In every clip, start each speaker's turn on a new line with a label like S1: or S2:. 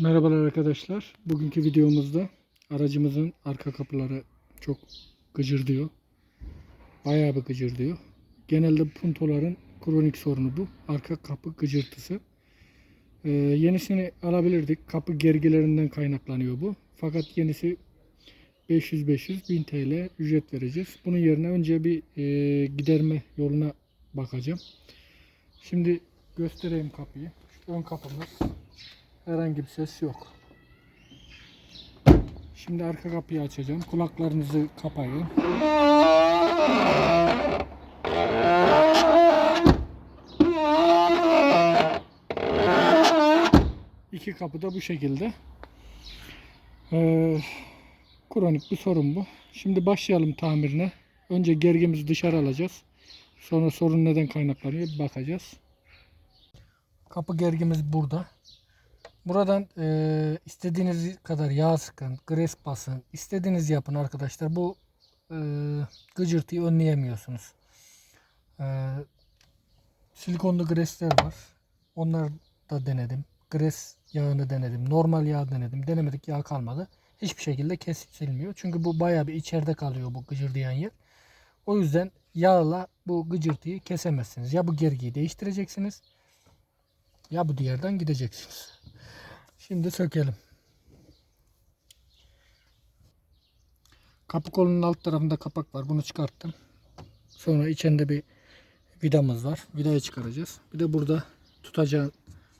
S1: Merhabalar arkadaşlar. Bugünkü videomuzda aracımızın arka kapıları çok gıcırdıyor. Bayağı bir gıcırdıyor. Genelde puntoların kronik sorunu bu. Arka kapı gıcırtısı. Ee, yenisini alabilirdik. Kapı gergilerinden kaynaklanıyor bu. Fakat yenisi 500-500 1000 TL ücret vereceğiz. Bunun yerine önce bir e, giderme yoluna bakacağım. Şimdi göstereyim kapıyı. Şu ön kapımız. Herhangi bir ses yok. Şimdi arka kapıyı açacağım. Kulaklarınızı kapayın. İki kapı da bu şekilde. Ee, kronik bir sorun bu. Şimdi başlayalım tamirine. Önce gergimizi dışarı alacağız. Sonra sorun neden kaynaklanıyor bir bakacağız. Kapı gergimiz burada. Buradan e, istediğiniz kadar yağ sıkın, gres basın, istediğiniz yapın arkadaşlar. Bu e, gıcırtıyı önleyemiyorsunuz. E, silikonlu gresler var. Onlar da denedim. Gres yağını denedim. Normal yağ denedim. Denemedik yağ kalmadı. Hiçbir şekilde kesilmiyor. Çünkü bu bayağı bir içeride kalıyor bu gıcırdayan yer. O yüzden yağla bu gıcırtıyı kesemezsiniz. Ya bu gergiyi değiştireceksiniz ya bu diğerden gideceksiniz. Şimdi sökelim. Kapı kolunun alt tarafında kapak var. Bunu çıkarttım. Sonra içinde bir vidamız var. Vidayı çıkaracağız. Bir de burada tutacağı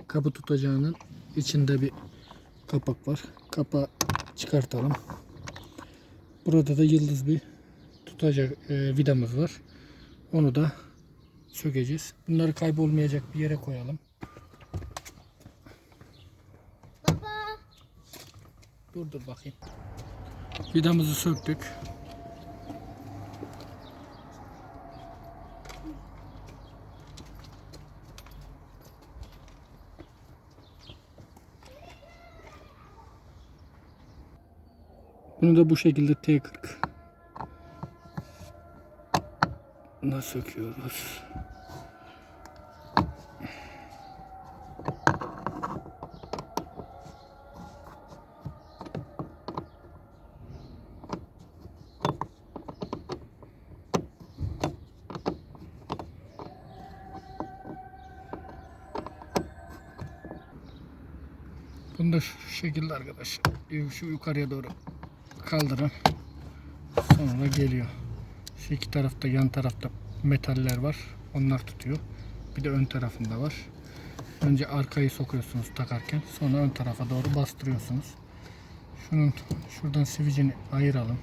S1: kapı tutacağının içinde bir kapak var. Kapağı çıkartalım. Burada da yıldız bir tutacak e, vidamız var. Onu da sökeceğiz. Bunları kaybolmayacak bir yere koyalım. Dur dur bakayım. Vidamızı söktük. Bunu da bu şekilde T40 Nasıl söküyoruz? Bunu da şu şekilde arkadaşlar. Şu yukarıya doğru kaldırın. Sonra geliyor. Şu iki tarafta yan tarafta metaller var. Onlar tutuyor. Bir de ön tarafında var. Önce arkayı sokuyorsunuz takarken. Sonra ön tarafa doğru bastırıyorsunuz. Şunun şuradan sivicini ayıralım.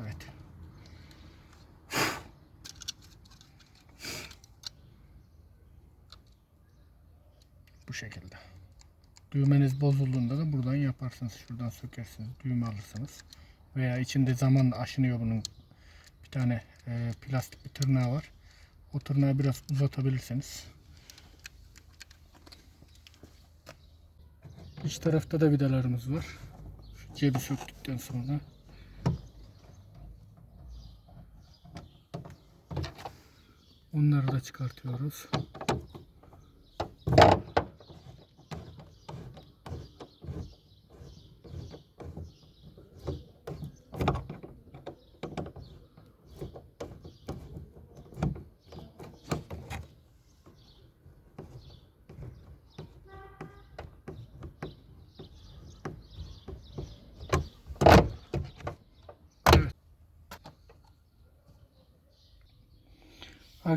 S1: Evet. Bu şekilde. Düğmeniz bozulduğunda da buradan yaparsınız. Şuradan sökersiniz. Düğme alırsınız. Veya içinde zamanla aşınıyor bunun. Bir tane e, plastik bir tırnağı var. O tırnağı biraz uzatabilirsiniz. İç tarafta da vidalarımız var. Şu cebi söktükten sonra. Onları da çıkartıyoruz.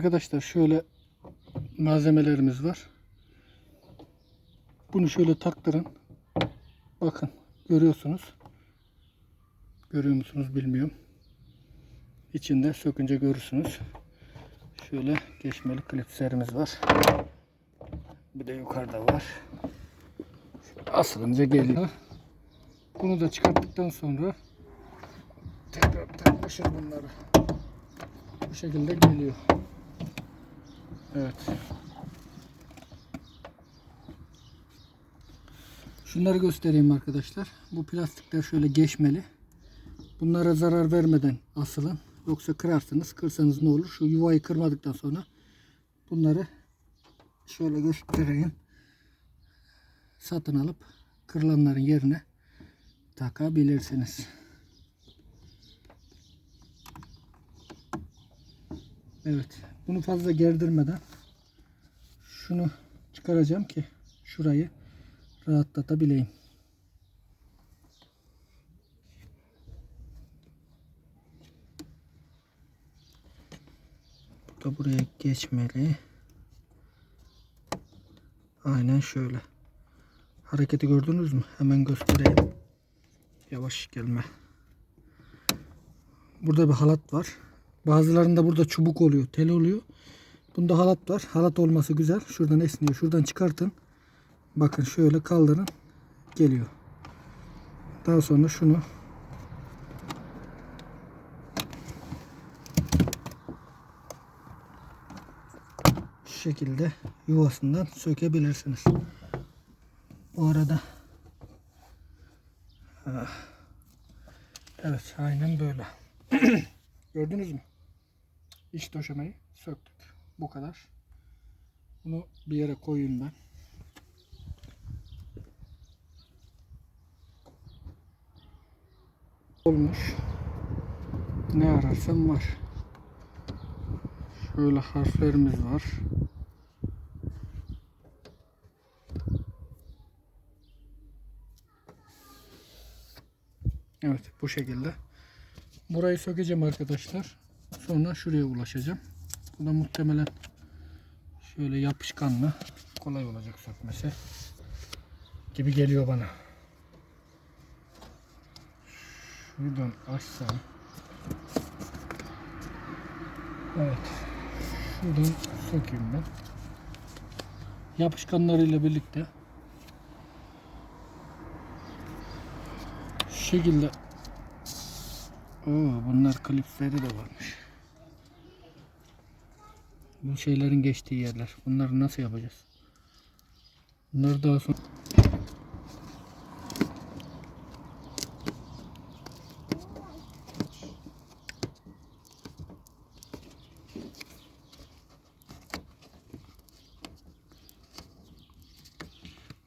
S1: Arkadaşlar şöyle malzemelerimiz var. Bunu şöyle taktırın. Bakın görüyorsunuz. Görüyor musunuz bilmiyorum. İçinde sökünce görürsünüz. Şöyle geçmeli klipslerimiz var. Bir de yukarıda var. Asılınca geliyor. Bunu da çıkarttıktan sonra tekrar takmışız bunları. Bu şekilde geliyor. Evet. Şunları göstereyim arkadaşlar. Bu plastikler şöyle geçmeli. Bunlara zarar vermeden asılın. Yoksa kırarsınız. Kırsanız ne olur? Şu yuvayı kırmadıktan sonra bunları şöyle göstereyim. Satın alıp kırılanların yerine takabilirsiniz. Evet. Bunu fazla gerdirmeden şunu çıkaracağım ki şurayı rahatlatabileyim. Da buraya geçmeli. Aynen şöyle. Hareketi gördünüz mü? Hemen göstereyim. Yavaş gelme. Burada bir halat var. Bazılarında burada çubuk oluyor, tel oluyor. Bunda halat var. Halat olması güzel. Şuradan esniyor. Şuradan çıkartın. Bakın şöyle kaldırın. Geliyor. Daha sonra şunu şu şekilde yuvasından sökebilirsiniz. Bu arada Ah. evet aynen böyle. Gördünüz mü? İç döşemeyi söktük. Bu kadar. Bunu bir yere koyayım ben. Olmuş. Ne ararsam var. Şöyle harflerimiz var. Evet bu şekilde. Burayı sökeceğim arkadaşlar. Sonra şuraya ulaşacağım. Bu da muhtemelen şöyle yapışkanlı kolay olacak sökmesi gibi geliyor bana. Şuradan açsam. Evet. Şuradan sökeyim ben. Yapışkanlarıyla birlikte şekilde Oo, bunlar klipsleri de varmış. Bu şeylerin geçtiği yerler. Bunları nasıl yapacağız? Bunları daha sonra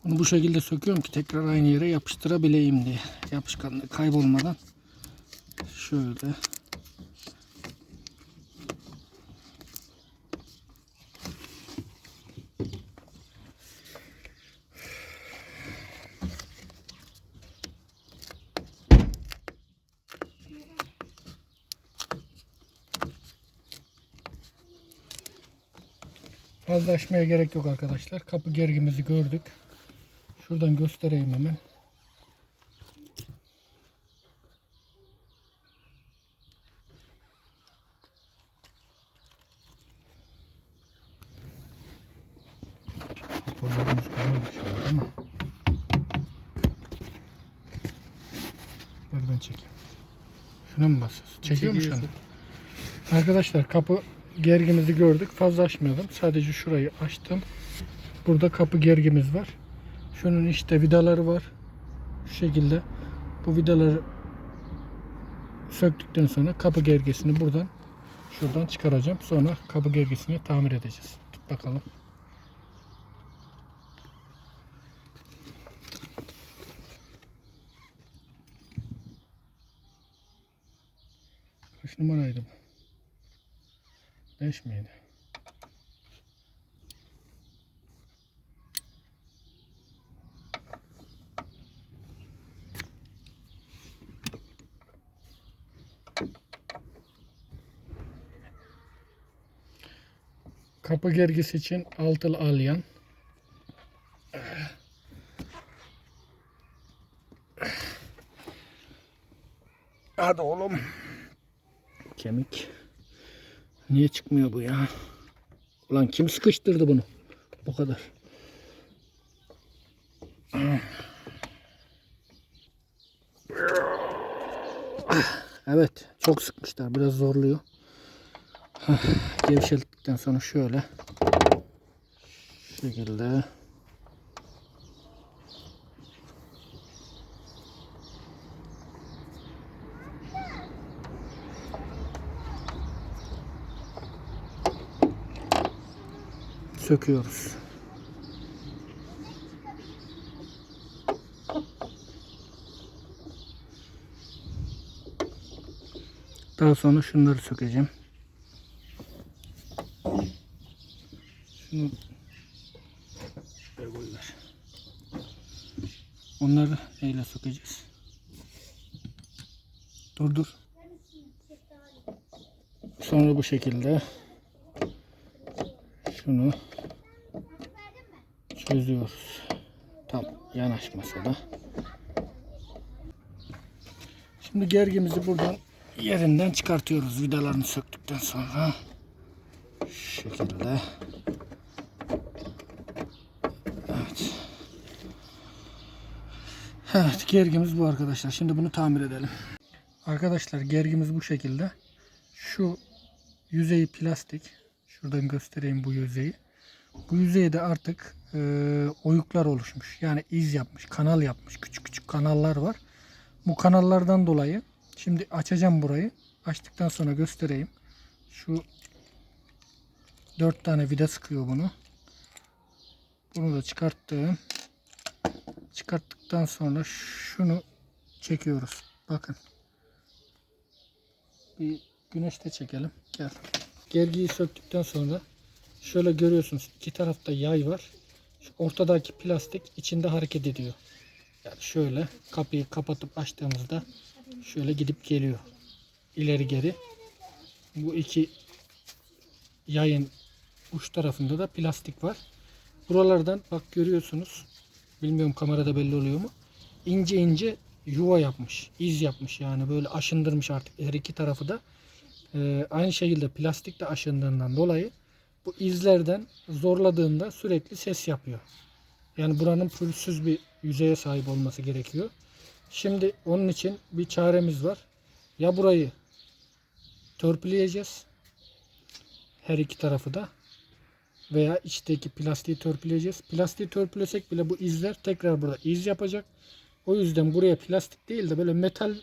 S1: Bunu bu şekilde söküyorum ki tekrar aynı yere yapıştırabileyim diye. Yapışkanlığı kaybolmadan. Şöyle. Fazla açmaya gerek yok arkadaşlar. Kapı gergimizi gördük. Şuradan göstereyim hemen. Kollarımız güzel düşüyor ama. Nereden çekeyim? Şuna mı basıyorsun? Çekiyor mu şu an? Arkadaşlar kapı gergimizi gördük. Fazla açmayalım. Sadece şurayı açtım. Burada kapı gergimiz var. Şunun işte vidaları var. Şu şekilde. Bu vidaları söktükten sonra kapı gergesini buradan şuradan çıkaracağım. Sonra kapı gergesini tamir edeceğiz. Tut bakalım. Kaç numaraydı bu? 5 miydi? Kapı gergisi için altılı alyan. Hadi oğlum. Kemik. Niye çıkmıyor bu ya? Ulan kim sıkıştırdı bunu? Bu kadar. Evet. Çok sıkmışlar. Biraz zorluyor. Gevşettikten sonra şöyle. Şu şekilde. Söküyoruz. Daha sonra şunları sökeceğim. Şunu koyuver. Onları neyle sökeceğiz? Dur dur. Sonra bu şekilde şunu çözüyoruz. Tam yanaşmasa da. Şimdi gergimizi buradan yerinden çıkartıyoruz vidalarını söktükten sonra. Şu şekilde. Evet. Evet gergimiz bu arkadaşlar. Şimdi bunu tamir edelim. Arkadaşlar gergimiz bu şekilde. Şu yüzeyi plastik. Şuradan göstereyim bu yüzeyi. Bu yüzeyde artık e, oyuklar oluşmuş. Yani iz yapmış, kanal yapmış. Küçük küçük kanallar var. Bu kanallardan dolayı şimdi açacağım burayı. Açtıktan sonra göstereyim. Şu dört tane vida sıkıyor bunu. Bunu da çıkarttım. Çıkarttıktan sonra şunu çekiyoruz. Bakın. Bir güneşte çekelim. Gel. Gergiyi söktükten sonra şöyle görüyorsunuz iki tarafta yay var. Şu ortadaki plastik içinde hareket ediyor. Yani şöyle kapıyı kapatıp açtığımızda şöyle gidip geliyor. İleri geri. Bu iki yayın uç tarafında da plastik var. Buralardan bak görüyorsunuz. Bilmiyorum kamerada belli oluyor mu? İnce ince yuva yapmış. iz yapmış yani böyle aşındırmış artık her iki tarafı da. Ee, aynı şekilde plastik de aşındığından dolayı bu izlerden zorladığında sürekli ses yapıyor. Yani buranın pürüzsüz bir yüzeye sahip olması gerekiyor. Şimdi onun için bir çaremiz var. Ya burayı törpüleyeceğiz. Her iki tarafı da veya içteki plastiği törpüleyeceğiz. Plastiği törpülesek bile bu izler tekrar burada iz yapacak. O yüzden buraya plastik değil de böyle metal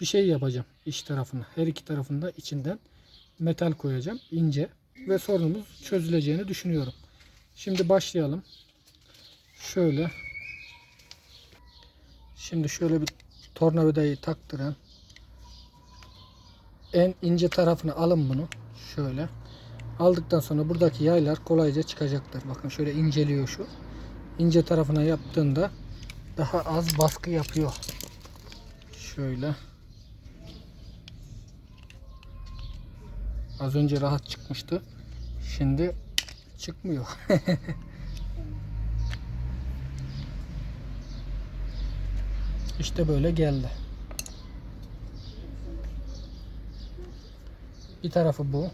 S1: bir şey yapacağım iç tarafına. Her iki tarafında içinden metal koyacağım ince ve sorunumuz çözüleceğini düşünüyorum. Şimdi başlayalım. Şöyle Şimdi şöyle bir tornavidayı taktıran en ince tarafını alın bunu. Şöyle. Aldıktan sonra buradaki yaylar kolayca çıkacaktır. Bakın şöyle inceliyor şu. İnce tarafına yaptığında daha az baskı yapıyor. Şöyle. Az önce rahat çıkmıştı. Şimdi çıkmıyor. işte böyle geldi. Bir tarafı bu.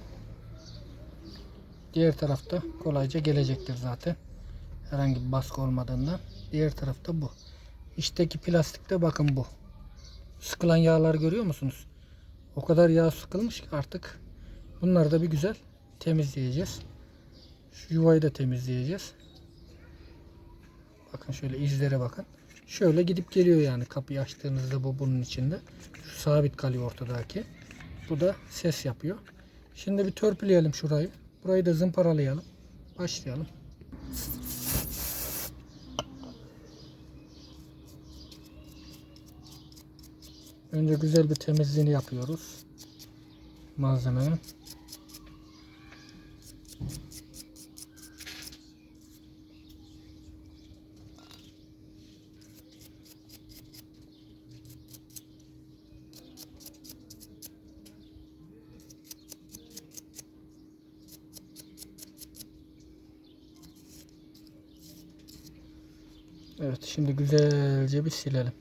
S1: Diğer tarafta kolayca gelecektir zaten. Herhangi bir baskı olmadığından. Diğer tarafta bu. İçteki plastikte bakın bu. Sıkılan yağlar görüyor musunuz? O kadar yağ sıkılmış ki artık bunları da bir güzel temizleyeceğiz. Şu yuvayı da temizleyeceğiz. Bakın şöyle izlere bakın. Şöyle gidip geliyor yani kapıyı açtığınızda bu bunun içinde. Şu sabit kalıyor ortadaki. Bu da ses yapıyor. Şimdi bir törpüleyelim şurayı. Burayı da zımparalayalım. Başlayalım. Önce güzel bir temizliğini yapıyoruz. Malzemenin. Evet şimdi güzelce bir silelim.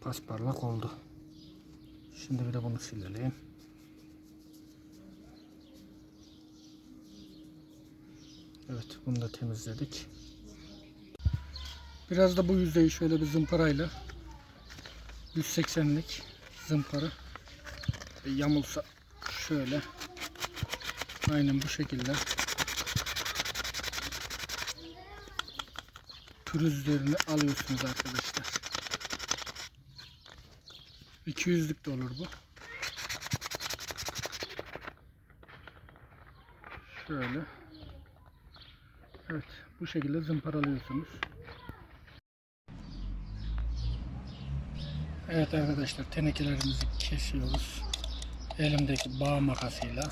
S1: Pasparlak oldu. Şimdi bir de bunu silelim. Evet bunu da temizledik. Biraz da bu yüzeyi şöyle bir zımparayla 180'lik zımpara E, yamulsa şöyle aynen bu şekilde pürüzlerini alıyorsunuz arkadaşlar. 200'lük de olur bu. Şöyle. Evet, bu şekilde zımparalıyorsunuz. Evet arkadaşlar, tenekelerimizi kesiyoruz. Elimdeki bağ makasıyla.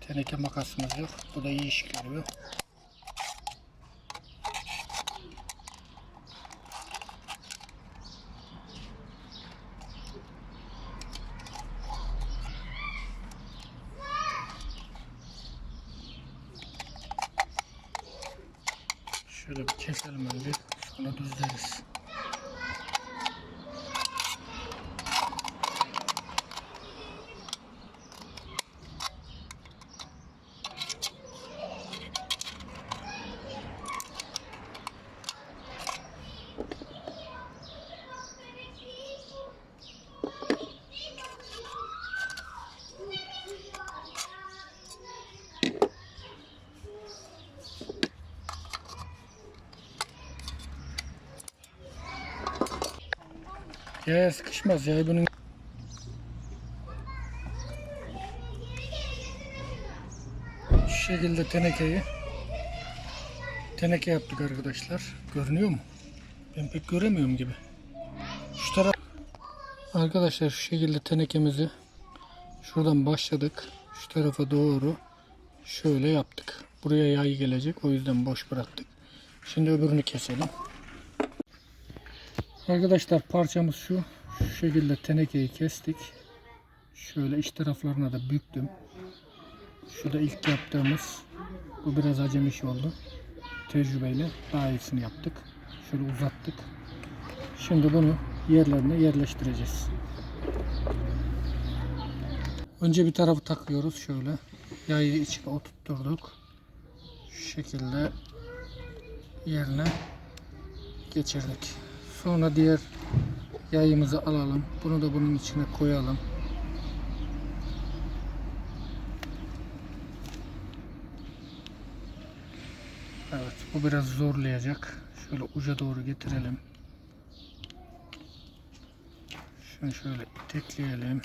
S1: Teneke makasımız yok. Bu da iyi iş görüyor. Şöyle bir keselim önce. Sonra düzleriz. Ya sıkışmaz ya bunun. Şu şekilde tenekeyi teneke yaptık arkadaşlar. Görünüyor mu? Ben pek göremiyorum gibi. Şu taraf Arkadaşlar şu şekilde tenekemizi şuradan başladık. Şu tarafa doğru şöyle yaptık. Buraya yay gelecek. O yüzden boş bıraktık. Şimdi öbürünü keselim. Arkadaşlar parçamız şu. Şu şekilde tenekeyi kestik. Şöyle iç taraflarına da büktüm. Şu da ilk yaptığımız. Bu biraz acemi iş oldu. Tecrübeyle daha iyisini yaptık. Şöyle uzattık. Şimdi bunu yerlerine yerleştireceğiz. Önce bir tarafı takıyoruz şöyle. Yayı içine oturtturduk. Şu şekilde yerine geçirdik. Sonra diğer yayımızı alalım. Bunu da bunun içine koyalım. Evet bu biraz zorlayacak. Şöyle uca doğru getirelim. Şunu şöyle itekleyelim.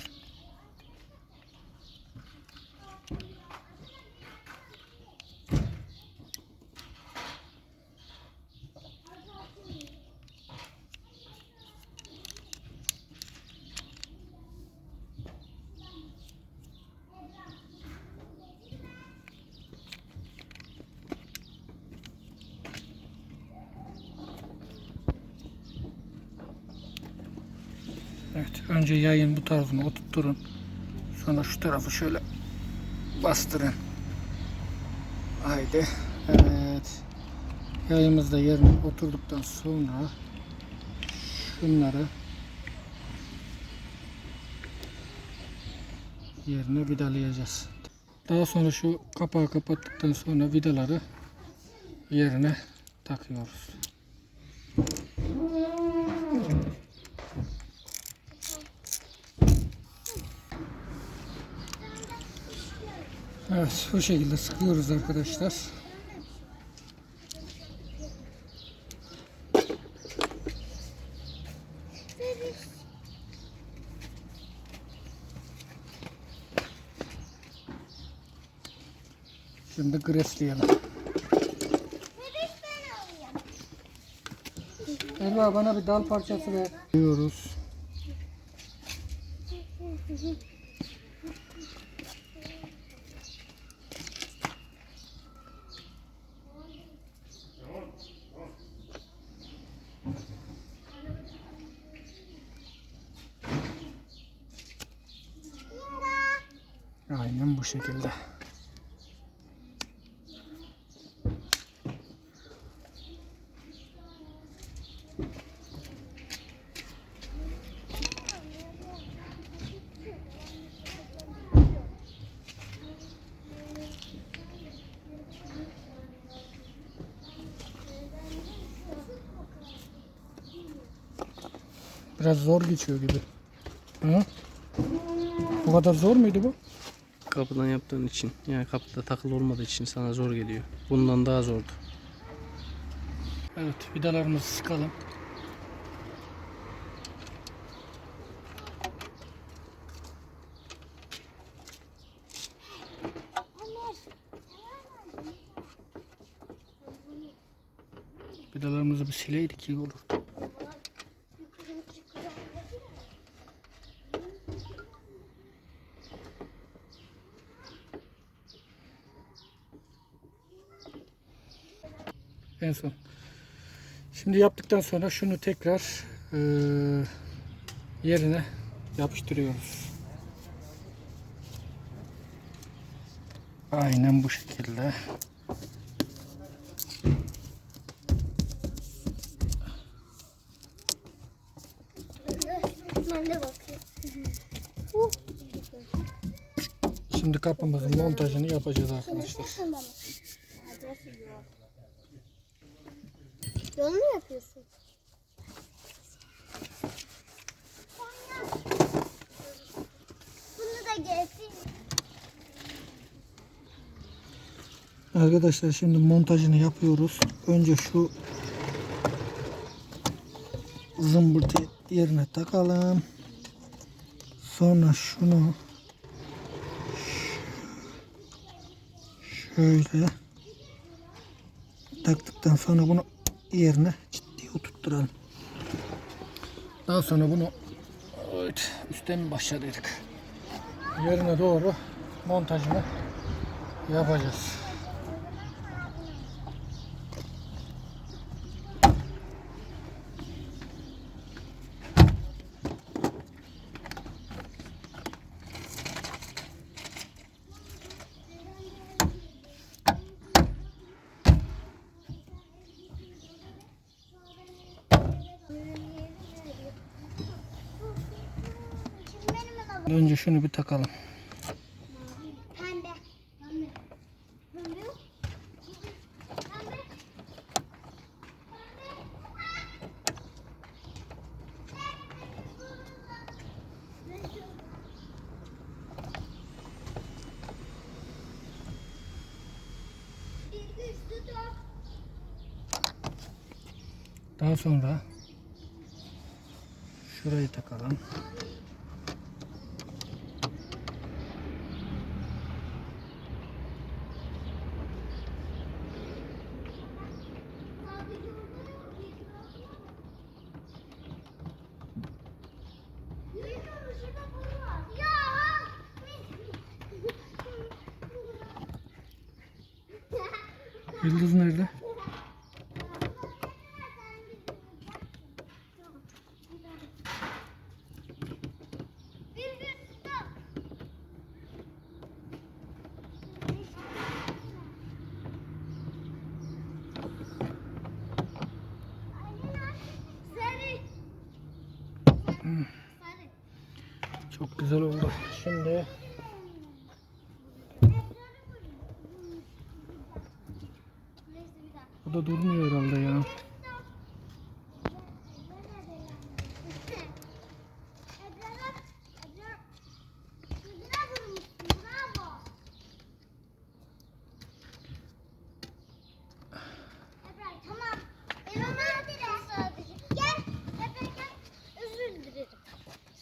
S1: Evet, önce yayın bu tarafını oturtturun. Sonra şu tarafı şöyle bastırın. Haydi. Evet. Yayımız da yerine oturduktan sonra şunları yerine vidalayacağız. Daha sonra şu kapağı kapattıktan sonra vidaları yerine takıyoruz. Evet bu şekilde sıkıyoruz arkadaşlar. Şimdi gresleyelim. Elva bana bir dal parçası ver. Diyoruz. Aynen bu şekilde. Biraz zor geçiyor gibi. Hı? Bu kadar zor muydu bu?
S2: Kapıdan yaptığın için yani kapıda takılı olmadığı için sana zor geliyor. Bundan daha zordu. Evet vidalarımızı sıkalım. Vidalarımızı bir sileydik iyi olur. En son. Şimdi yaptıktan sonra şunu tekrar eee, yerine yapıştırıyoruz. Aynen bu şekilde. Şimdi kapımızın montajını yapacağız arkadaşlar.
S3: Yol mu yapıyorsun? Bunu da getir.
S2: Arkadaşlar şimdi montajını yapıyoruz. Önce şu zımbırtı yerine takalım. Sonra şunu şöyle taktıktan sonra bunu yerine ciddi oturtturalım. Daha sonra bunu evet, üstten başladık. Yerine doğru montajını yapacağız.
S3: Şimdi benim alalım.
S2: Önce şunu bir takalım. Daha sonra şurayı takalım. Yıldız nerede? Çok güzel oldu. Şimdi bu da durmuyor herhalde ya.
S3: Tamam. Ben onu alırım sadece. Gel. Ebrar gel. Özür dilerim.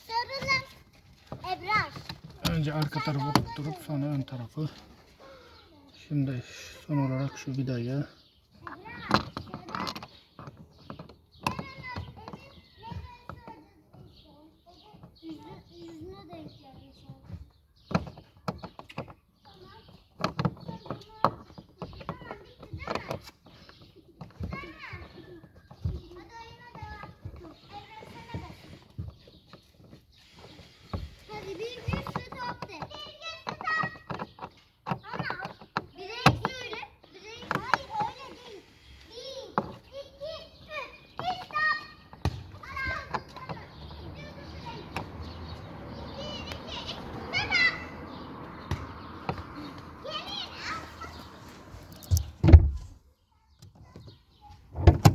S3: Sarılın. Ebrar.
S2: Önce arka tarafı tutturup sonra ön tarafı. Şimdi son olarak şu vidayı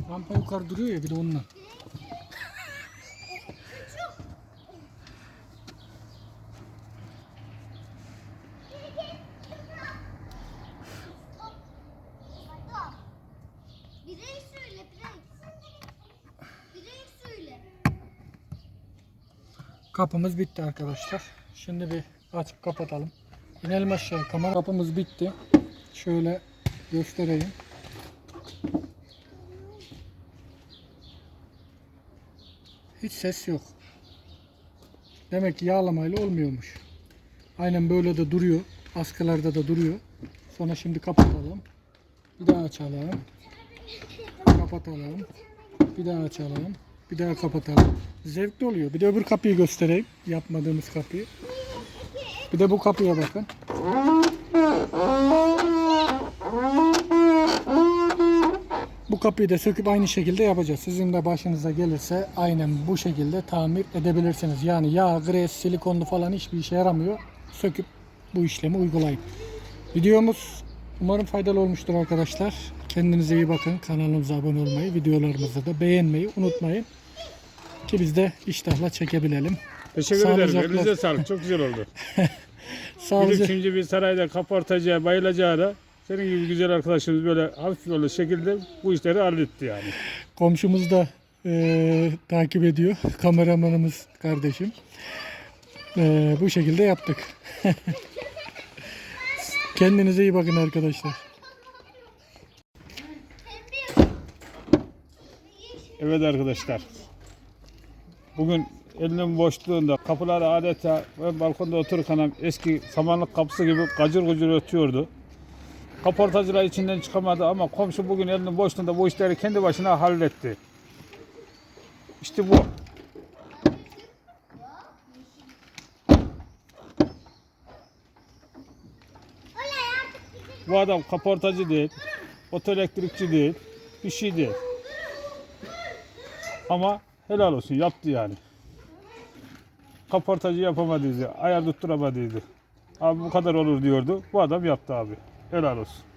S2: Rampa yukarı duruyor ya bir de onunla.
S1: Kapımız bitti arkadaşlar. Şimdi bir açıp kapatalım. İnelim aşağıya. Kamera kapımız bitti. Şöyle göstereyim. Hiç ses yok. Demek ki yağlamayla olmuyormuş. Aynen böyle de duruyor. Askılarda da duruyor. Sonra şimdi kapatalım. Bir daha açalım. Kapatalım. Bir daha açalım. Bir daha kapatalım. Zevkli oluyor. Bir de öbür kapıyı göstereyim. Yapmadığımız kapıyı. Bir de bu kapıya bakın. Bu kapıyı da söküp aynı şekilde yapacağız. Sizin de başınıza gelirse aynen bu şekilde tamir edebilirsiniz. Yani yağ, gres, silikonlu falan hiçbir işe yaramıyor. Söküp bu işlemi uygulayın. Videomuz umarım faydalı olmuştur arkadaşlar. Kendinize iyi bakın. Kanalımıza abone olmayı, videolarımızı da beğenmeyi unutmayın. Ki biz de iştahla çekebilelim.
S4: Teşekkür ederim.
S1: Sağlıcakla.
S4: Elinize sağlık. Çok güzel oldu.
S1: Sağlıcakla.
S4: şimdi bir sarayda kaportacıya bayılacağına senin gibi güzel arkadaşımız böyle hafif yolu şekilde bu işleri halletti yani.
S1: Komşumuz da eee, takip ediyor. Kameramanımız kardeşim. Eee, bu şekilde yaptık. Kendinize iyi bakın arkadaşlar.
S4: Evet arkadaşlar. Bugün elinin boşluğunda kapılar adeta ve balkonda otururken eski samanlık kapısı gibi gacır gucur ötüyordu. Kaportacılar içinden çıkamadı ama komşu bugün elinin boşluğunda bu işleri kendi başına halletti. İşte bu. Bu adam kaportacı değil, otoelektrikçi değil, bir şey değil. Ama helal olsun yaptı yani. Kaportacı yapamadıydı, ayar tutturamadıydı. Abi bu kadar olur diyordu. Bu adam yaptı abi. Helal olsun.